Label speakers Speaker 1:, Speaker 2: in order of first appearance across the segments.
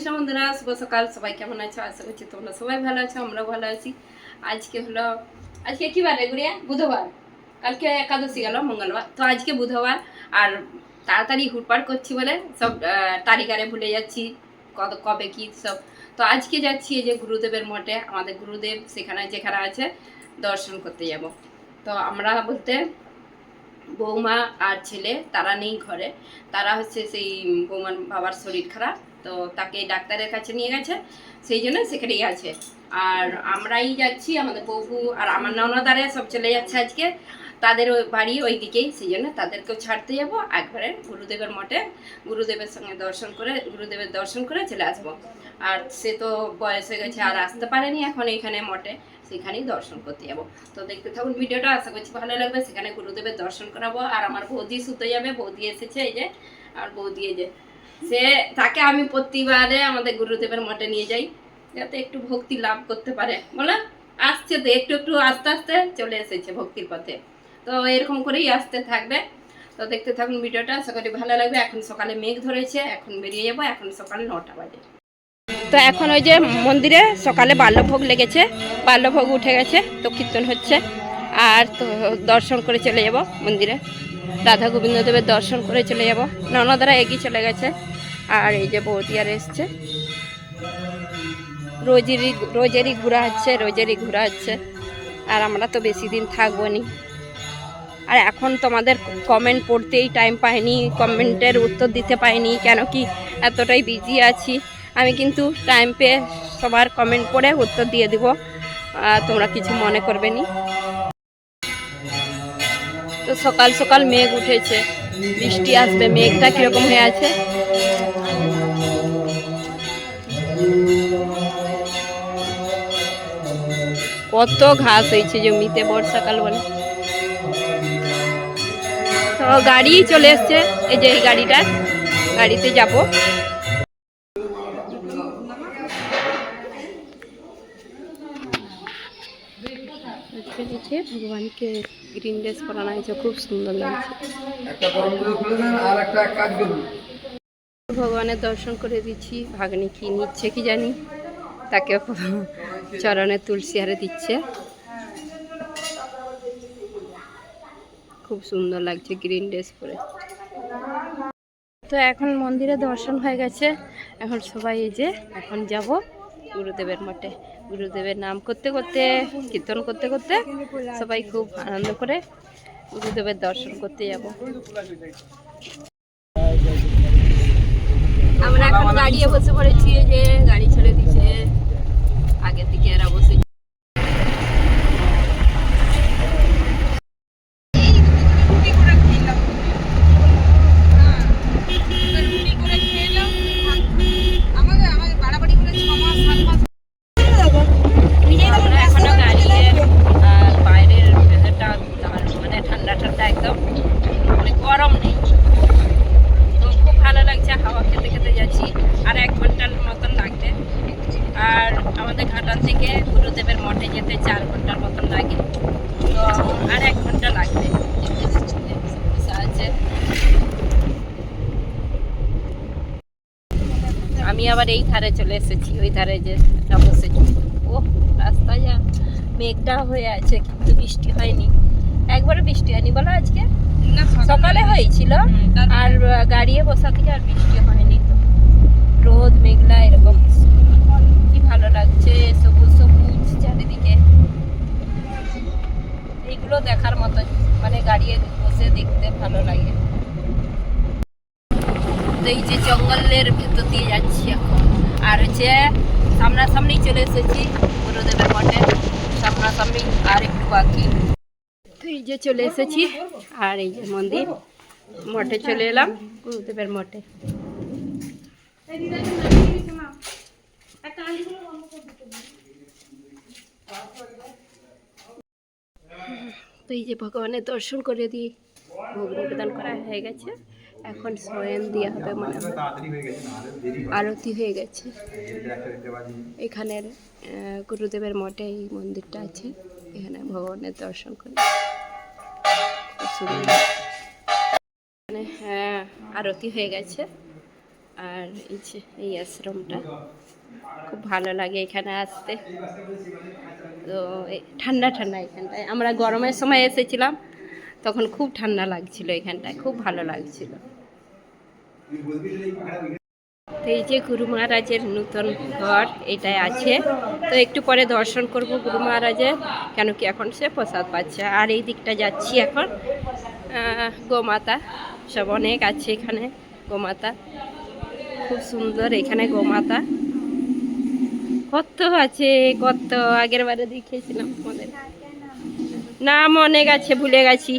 Speaker 1: কৃষ্ণ বন্ধুরা শুভ সকাল সবাই কেমন আছো? আশা করছি তোমরা সবাই ভালো আছো, আমরাও ভালো আছি। আজকে হলো, আজকে কি বার গুড়িয়া? বুধবার। কালকে একাদশী গেল, মঙ্গলবার। তো আজকে বুধবার, আর তাড়াতাড়ি হুটপাট করছি বলে সব তারিখারে ভুলে যাচ্ছি কত কবে কি সব। তো আজকে যাচ্ছি এই যে গুরুদেবের মঠে, আমাদের গুরুদেব সেখানে, যেখানে আছে, দর্শন করতে যাব। তো আমরা বলতে বৌমা আর ছেলে, তারা নেই ঘরে। তারা হচ্ছে সেই বৌমার বাবার শরীর খারাপ তো তাকে ডাক্তারের কাছে নিয়ে গেছে, সেই জন্য সেখানেই আছে। আর আমরাই যাচ্ছি, আমাদের বউ আর আমার ননদারে সব চলে যাচ্ছে আজকে। তাদের ওই বাড়ি ওই দিকেই সেই জন্য তাদেরকেও ছাড়তে যাব একবারে গুরুদেবের মঠে গুরুদেবের সঙ্গে দর্শন করে, গুরুদেবের দর্শন করে চলে আসব। আর সে তো বয়স হয়ে গেছে, আর আসতে পারেনি এখন এখানে মঠে, সেখানেই দর্শন করতে যাব। তো দেখতে থাকুন ভিডিওটা, আশা করছি ভালো লাগবে। সেখানে গুরুদেবের দর্শন করাবো, আর আমার বৌদি শুতে যাবে, বৌদি এসেছে এই যে, আর বৌদি এই যে সে তাকে আমি প্রতিবারে আমাদের গুরুদেবের মঠে নিয়ে যাই, যাতে একটু ভক্তি লাভ করতে পারে। বলো, আসছে তো, একটু একটু আস্তে আস্তে চলে এসেছে ভক্তির পথে। তো এরকম করেই আসতে থাকবে। তো দেখতে থাকুন ভিডিওটা, আশা করি ভালো লাগবে। এখন সকালে মেঘ ধরেছে, এখন বেরিয়ে যাব, এখন সকাল নটা বাজে। তো এখন ওই যে মন্দিরে সকালে বাল্যভোগ লেগেছে, বাল্যভোগ উঠে গেছে, তো কীর্তন হচ্ছে। আর তো দর্শন করে চলে যাব মন্দিরে। রাধা গোবিন্দ দেবের দর্শন করে চলে যাব। ননদারা এগিয়ে চলে গেছে। আর এই যে বৌদি আর এসছে। রোজেরই রোজেরই ঘোরা হচ্ছে রোজেরই ঘোরা হচ্ছে আর আমরা তো বেশি দিন থাকব নি আর এখন তোমাদের কমেন্ট পড়তেই টাইম পাইনি কমেন্টের উত্তর দিতে পাইনি, কেন কি এতটাই বিজি আছি। আমি কিন্তু টাইম পেয়ে সবার কমেন্ট পড়ে উত্তর দিয়ে দিব। তোমরা কিছু মনে করবে নি? তো সকাল সকাল মেঘ উঠেছে, বৃষ্টি আসবে, মেঘটা কীরকম হয়ে আছে? কত ঘাস হয়েছে জমিতে বর্ষাকাল বলে। তো গাড়ি চলে এসছে, এই যে এই গাড়িটা, গাড়িতে যাব। ভগবানকে গ্রিন ড্রেস পরানো হয়েছে, খুব সুন্দর লাগছে।
Speaker 2: একটা গরম করে খুলে আর একটা কাজ করুন।
Speaker 1: ভগবানের দর্শন করে দিচ্ছি, ভাগ্নি কি নিচ্ছে কি জানি তাকে চরণে তুলসী হারে দিচ্ছে। খুব সুন্দর লাগছে গ্রিন ড্রেস পরে। তো এখন মন্দিরে দর্শন হয়ে গেছে। এখন সবাই এই যে এখন যাব গুরুদেবের মঠে। গুরুদেবের নাম করতে করতে, কীর্তন করতে করতে সবাই খুব আনন্দ করে গুরুদেবের দর্শন করতে যাব। আমরা এখন গাড়ি বসে পড়েছি যে গাড়ি ছেড়ে দিচ্ছে আগের দিকে এরা বসে আমরা এখনও গাড়িয়ে আর বাইরের weatherটা দারুণ, মানে ঠান্ডা ঠান্ডা একদম মানে গরম নেই তো খুব ভালো লাগছে হাওয়া খেতে খেতে যাচ্ছি আর এক ঘণ্টার মতন লাগবে আর আমাদের ঘাটাল থেকে গুরুদেবের মঠে যেতে চার ঘণ্টার মতন লাগে তো আর এক ঘণ্টা লাগবে আছে আমি আবার এই ধারে চলে এসেছি ওই ধারে যে বসেছি ও রাস্তা যা মেঘটা হয়ে আছে কিন্তু বৃষ্টি হয়নি। একবারও বৃষ্টি হয়নি বলো আজকে? সকালে হয়েছিল আর গাড়িয়ে বসা থেকে আর বৃষ্টি হয়নি তো। রোদ মেঘলা এরকম। কি ভালো লাগছে সবুজ সবুজ চারিদিকে। এইগুলো দেখার মতো মানে গাড়িয়ে বসে দেখতে ভালো লাগে। তো এই যে জঙ্গলের ভেতর দিয়ে যাচ্ছি এখন। আর হচ্ছে সামনাসামনি চলে এসেছি গুরুদেবের মঠে। সামনাসামনি আর একটু বাকি। এই যে চলে এসেছি, আর এই যে মন্দির। মঠে চলে এলাম, গুরুদেবের মঠে। তো এই যে ভগবানের দর্শন করে দিই ভোগ নিবেদন করা হয়ে গেছে। এখন স্বয়ং দেওয়া হবে মানে আরতি হয়ে গেছে। এখানের গুরুদেবের মঠে এই মন্দিরটা আছে। এখানে ভগবানের দর্শন করি। এখানে হ্যাঁ আরতি হয়ে গেছে। আর এই যে, এই আশ্রমটা। খুব ভালো লাগে এখানে আসতে। তো ঠান্ডা ঠান্ডা এখানটায়। আমরা গরমের সময় এসেছিলাম, তখন খুব ঠান্ডা লাগছিল এখানটায়। খুব ভালো লাগছিল। তো এই যে গুরু মহারাজের নূতন ঘর এটাই আছে। তো একটু পরে দর্শন করব গুরু মহারাজের, কেন কি এখন সে প্রসাদ পাচ্ছে। আর এই দিকটা যাচ্ছি এখন গোমাতা, সব অনেক আছে এখানে, গোমাতা। খুব সুন্দর এখানে গোমাতা। কত আছে, কত, আগের বারে দেখিয়েছিলাম তোমাদের। নাম অনেক আছে, ভুলে গেছি।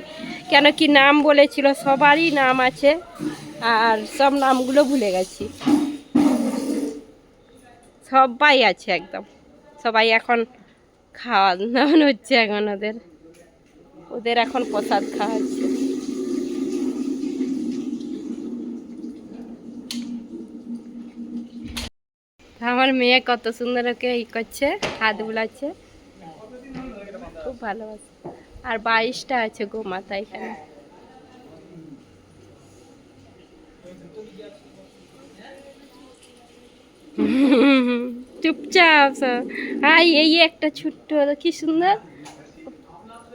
Speaker 1: কেন কি নাম বলেছিল, সবারই নাম আছে। আর সব নামগুলো ভুলে গেছি। সবাই আছে একদম। সবাই এখন খাওয়া দাওয়ানো হচ্ছে এখন ওদের। ওদের এখন প্রসাদ খাওয়া হচ্ছে। আমার মেয়ে কত সুন্দর ওকে ই করছে, হাত বুলাচ্ছে। খুব ভালোবাসে। আর বাইশটা আছে গোমাতা এখানে। চুপচাপ। হাই এই একটা ছোট্ট, কি সুন্দর।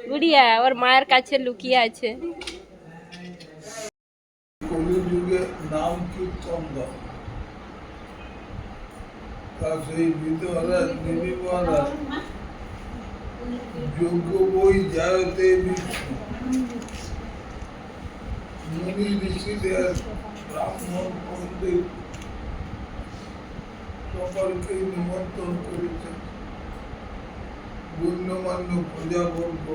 Speaker 1: গুড়িয়া ওর মায়ের কাছে লুকিয়ে আছে।
Speaker 3: যোগ্য বই বিষ্ণু মুনি ঋষিদের ব্রাহ্মণ পণ্ডিত সকলকে নিমন্ত্রণ করেছেন গণ্যমান্য প্রজাবর্গ,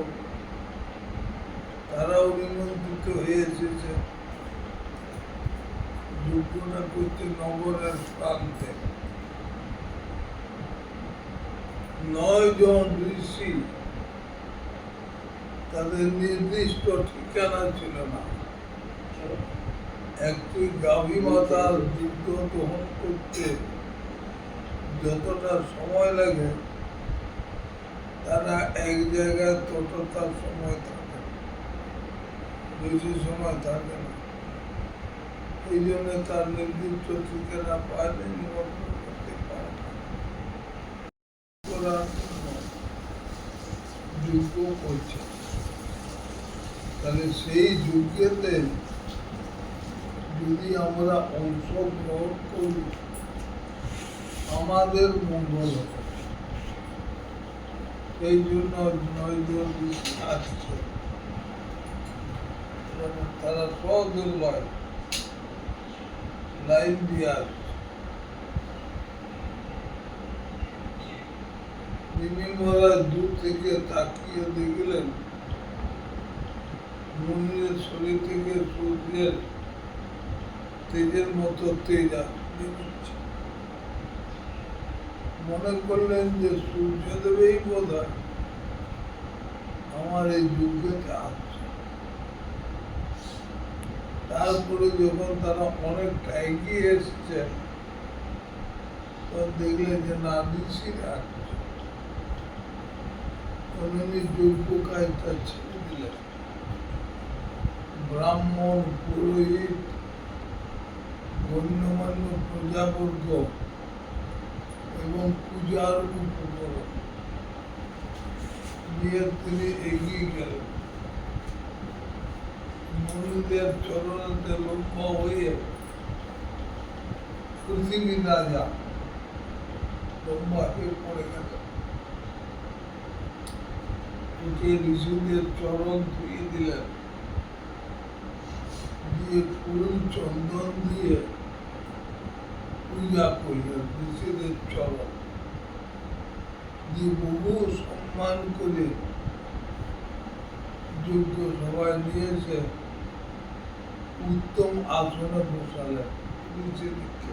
Speaker 3: তারাও নিমন্ত্রিত হয়ে এসেছেন যজ্ঞটা করতে নগরের প্রান্তে। নয় জন ঋষি তাদের নির্দিষ্ট ঠিকানা ছিল না। একটি গাভী মাতার দুগ্ধ দহন করতে যতটা সময় লাগে, তারা এক জায়গায় ততটা সময় থাকে বেশি সময় থাকে না। এই জন্য তার নির্দিষ্ট ঠিকানা পায়নি নিমন্ত্রণ করতে পারে যজ্ঞ করছে তাহলে সেই যজ্ঞেতে যদি আমরা অংশগ্রহণ করি আমাদের মঙ্গল হবে। সেই জন্য ঋষি আসছে। তারা সদুর্লয় লাইন আসছে। মিমি মহারাজ দূর থেকে তাকিয়ে দেখলেন মুনির শরীর থেকে সূর্যের তেজের মতো তেজ বেরোচ্ছে মনে করলেন যে সূর্যদেবেই বোধ হয় আমার এই যুগেতে আসছে তারপরে যখন তারা অনেকটা এগিয়ে এসছে, তখন দেখলেন যে না ঋষিরা আসছে ছেড়ে দিলেন। ব্রাহ্মণ, পুরোহিত, গণ্যমান্য প্রজাবর্গ এবং পূজার উপকরণ নিয়ে তিনি এগিয়ে গেলেন মনুদের চরণেতে লক্ষ্য হয়ে পৃথিবী রাজা লম্বা হয়ে পড়ে গেলেন উঠে ঋষিদের চরণ ধুয়ে দিলেন। দিয়ে ফুল চন্দন দিয়ে পূজা করলেন ঋষিদের চরণ। দিয়ে বহু সম্মান করে যোগ্য সবাই নিয়ে এসে উত্তম আসনে বসালেন ঋষিদিকে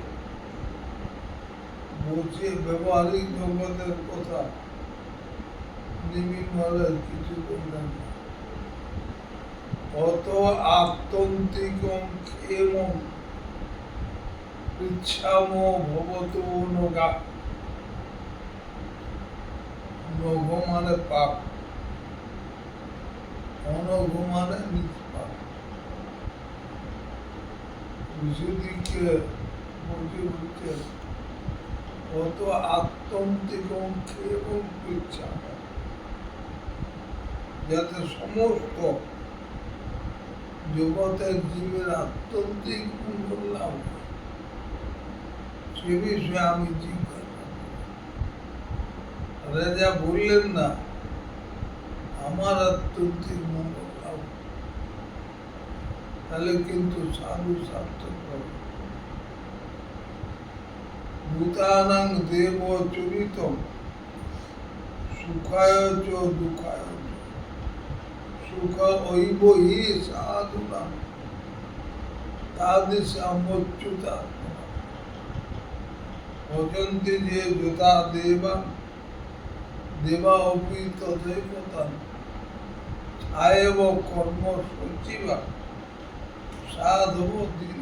Speaker 3: বসে ব্যবহারিক জগতের কথা নিমি মহারাজ কিছু বললেন না। অত আত্যন্তিকম ক্ষেমম ইচ্ছাম ভবত নগা নগ মানে পাপ অনঘ মানে নিষ্পাপ ঋষিদিকে বসে বসে কত আত্মন্তিক অঙ্কে এবং ইচ্ছা যাতে সমস্ত জগতের জীবের আত্যন্তিক মঙ্গল লাভ হয়। সে বিষয়ে আমি জিজ্ঞাসা করি। রাজা বললেন না আমার আত্যন্তিক মঙ্গল লাভ হয়। তাহলে কিন্তু সাধু সার্থক হবে ভূতানাং দেব চরিতম সুখায় চ দুঃখায় চ সুখ ঐব হি সাধুনাম তাদিশ অমচ্যুতা ভজন্তি যে যথা দেবা দেবা অপি তথৈব তাম আয়ব কর্ম সচিবা সাধব দিন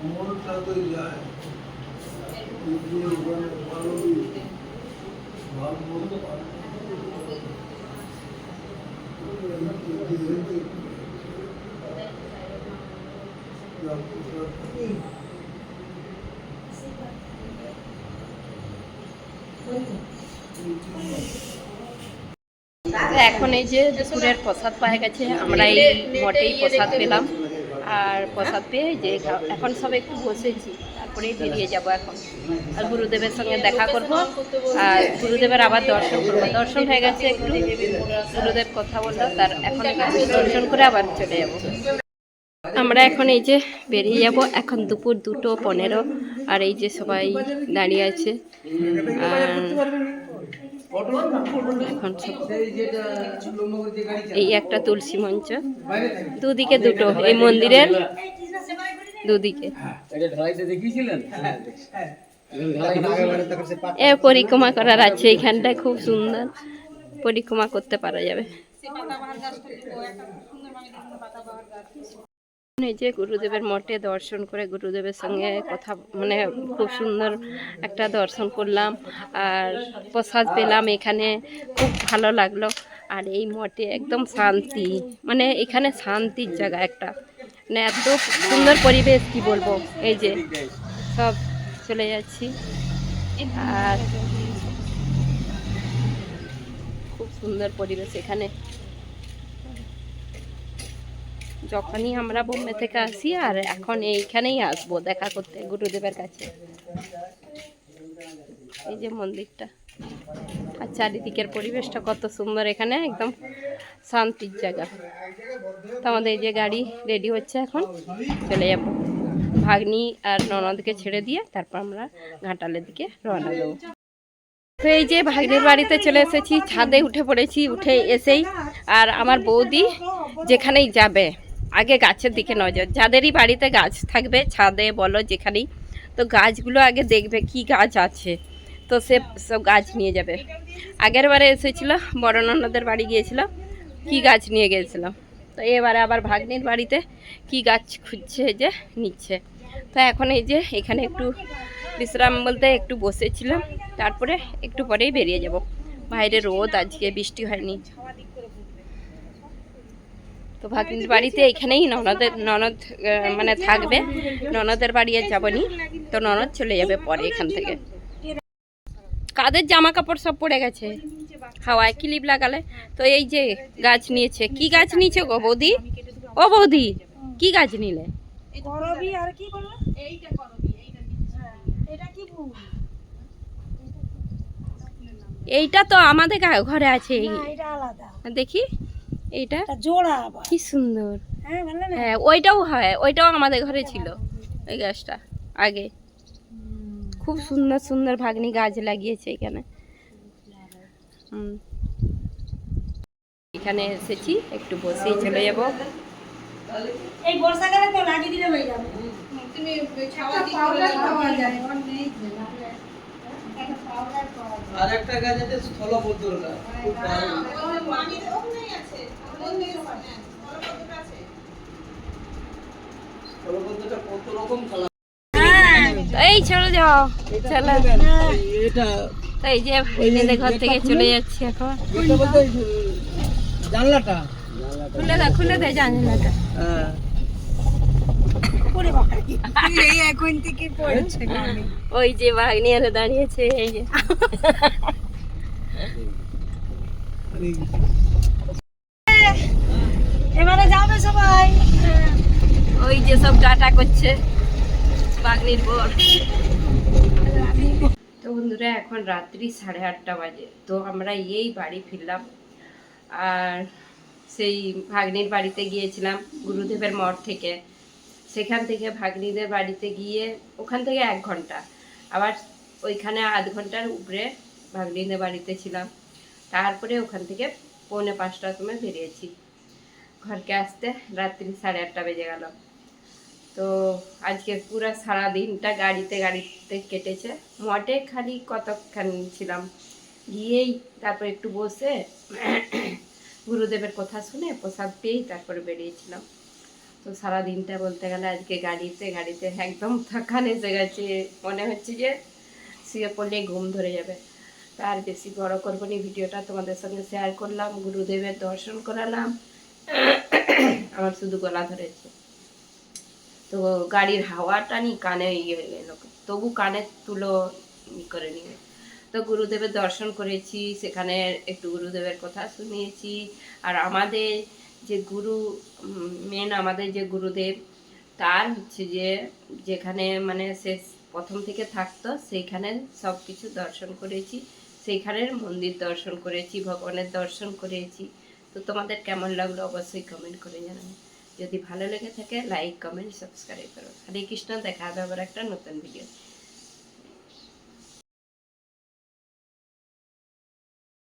Speaker 3: মনটা তো যায় কিন্তু ওখানে ভালোই ভালো
Speaker 1: তো এখন এই যে দুপুরের প্রসাদ পাওয়া গেছে, আমরা এই মঠেই প্রসাদ পেলাম। আর প্রসাদ পেয়ে যে এখন সব একটু বসেছি, তারপরেই বেরিয়ে যাব এখন। আর গুরুদেবের সঙ্গে দেখা করব। আর গুরুদেবের আবার দর্শন করব। দর্শন হয়ে গেছে একটু। গুরুদেব কথা বলল, তার এখন দর্শন করে আবার চলে যাব। আমরা এখন এই যে বেরিয়ে যাব। এখন দুপুর দুটো পনেরো, আর এই যে সবাই দাঁড়িয়ে আছে। আর এই একটা তুলসী মঞ্চ। দুদিকে দুটো, এই মন্দিরের দুদিকে। এ পরিক্রমা করার আছে এইখানটা খুব সুন্দর পরিক্রমা করতে পারা যাবে। এই যে গুরুদেবের মঠে দর্শন করে গুরুদেবের সঙ্গে কথা মানে খুব সুন্দর একটা দর্শন করলাম আর প্রসাদ পেলাম এখানে, খুব ভালো লাগল। আর এই মঠে একদম শান্তি মানে এখানে শান্তির জায়গা একটা। মানে এত সুন্দর পরিবেশ, কি বলব? এই যে সব চলে যাচ্ছি। আর খুব সুন্দর পরিবেশ এখানে। যখনই আমরা বোম্বে থেকে আসি, আর এখন এইখানেই আসব দেখা করতে গুরুদেবের কাছে। এই যে মন্দিরটা। আর চারিদিকের পরিবেশটা কত সুন্দর এখানে, একদম শান্তির জায়গা। তো আমাদের এই যে গাড়ি রেডি হচ্ছে এখন, চলে যাব। ভাগ্নি আর ননদকে ছেড়ে দিয়ে তারপর আমরা ঘাটালের দিকে রওনা দেবো। তো এই যে ভাগ্নির বাড়িতে চলে এসেছি, ছাদে উঠে পড়েছি, উঠে এসেই। আর আমার বৌদি যেখানেই যাবে আগে গাছের দিকে নজর। যাদেরই বাড়িতে গাছ থাকবে, ছাদে, বলো, যেখানেই, তো গাছগুলো আগে দেখবে কি গাছ আছে। তো সে সব গাছ নিয়ে যাবে। আগের বারে এসেছিল, বড় ননদের বাড়ি গিয়েছিল, কি গাছ নিয়ে গিয়েছিলাম তো এবারে আবার ভাগ্নির বাড়িতে কি গাছ খুঁজছে যে নিচ্ছে। তো এখন এই যে এখানে একটু বিশ্রাম বলতে একটু বসেছিলাম, তারপরে একটু পরেই বেরিয়ে যাব। বাইরে রোদ, আজকে বৃষ্টি হয়নি। তো ভাগ্নির বাড়িতে এখানেই ননদের ননদ মানে থাকবে। ননদের বাড়ি আর যাবনি তো ননদ চলে যাবে পরে এখান থেকে। কাদের জামা কাপড় সব পড়ে গেছে? হাওয়ায় ক্লিপ লাগালে। তো এই যে গাছ নিয়েছে কি গাছ নিয়েছে গো বৌদি? ও বৌদি কি গাছ নিলে?
Speaker 4: আর কি এইটা এটা কি
Speaker 1: এইটা তো আমাদের ঘরে আছে। দেখি।
Speaker 4: এটা জোড়া আবার।
Speaker 1: কি সুন্দর।
Speaker 4: হ্যাঁ ভালো না?
Speaker 1: হ্যাঁ ওইটাও হয় ওইটাও আমাদের ঘরে ছিল ওই গাছটা আগে। খুব সুন্দর সুন্দর ভাগ্নি গাছ লাগিয়েছে এখানে। এখানে এসেছি একটু বসেই চলে যাব।
Speaker 4: এই বর্ষাকালে তো লাগিয়ে দিলে হয়ে যাবে।
Speaker 5: আর একটা গাছ আছে স্থলপদ্মর গাছ খুব ভালো। রকম কালার
Speaker 1: তো এই চলে যাও। চলো। এই যে ঘর থেকে চলে যাচ্ছি এখন।
Speaker 5: জানলাটা
Speaker 1: খুলে দে খুলে দে জানলাটা ওই যে ভাগ্নি আরে দাঁড়িয়েছে, এই যে।
Speaker 4: যাবে সবাই।
Speaker 1: ওই যে সব টাটা করছে বাগনির বর। তো বন্ধুরা এখন রাত্রি সাড়ে আটটা বাজে। তো আমরা এই বাড়ি ফিরলাম। আর সেই ভাগ্নির বাড়িতে গিয়েছিলাম গুরুদেবের মঠ থেকে। সেখান থেকে ভাগ্নিদের বাড়িতে গিয়ে ওখান থেকে এক ঘণ্টা। আবার ওইখানে আধ ঘণ্টার উপরে ভাগ্নিদের বাড়িতে ছিলাম। তারপরে ওখান থেকে পৌনে পাঁচটার সময় বেরিয়েছি। ঘরকে আসতে রাত্রি সাড়ে আটটা বেজে গেল। তো আজকে পুরো সারা দিনটা গাড়িতে গাড়িতে কেটেছে। মঠে খালি কতক্ষণ ছিলাম? গিয়েই তারপর একটু বসে গুরুদেবের কথা শুনে প্রসাদ পেয়েই তারপরে বেরিয়েছিলাম। তো সারা দিনটা বলতে গেলে আজকে গাড়িতে গাড়িতে একদম থাকান এসে গেছে। মনে হচ্ছে যে শুয়ে পড়লে ঘুম ধরে যাবে। তার বেশি বড় করব ভিডিওটা তোমাদের সঙ্গে শেয়ার করলাম, গুরুদেবের দর্শন করালাম। আমার শুধু গলা ধরেছে। তো গাড়ির হাওয়াটা নি কানে ইয়ে হয়ে গেল। তবু কানে তুলো করে নিয়ে। তো গুরুদেবের দর্শন করেছি, সেখানে একটু গুরুদেবের কথা শুনিয়েছি। আর আমাদের যে গুরু মেন আমাদের যে গুরুদেব, তার হচ্ছে যে যেখানে মানে সে প্রথম থেকে থাকতো, সেইখানে সব কিছু দর্শন করেছি। সেইখানের মন্দির দর্শন করেছি, ভগবানের দর্শন করেছি। তো তোমাদের কেমন লাগল অবশ্যই কমেন্ট করে জানাবে। যদি ভালো লেগে থাকে লাইক কমেন্ট সাবস্ক্রাইব করো। হরে কৃষ্ণ, দেখা হবে আবার একটা নতুন ভিডিও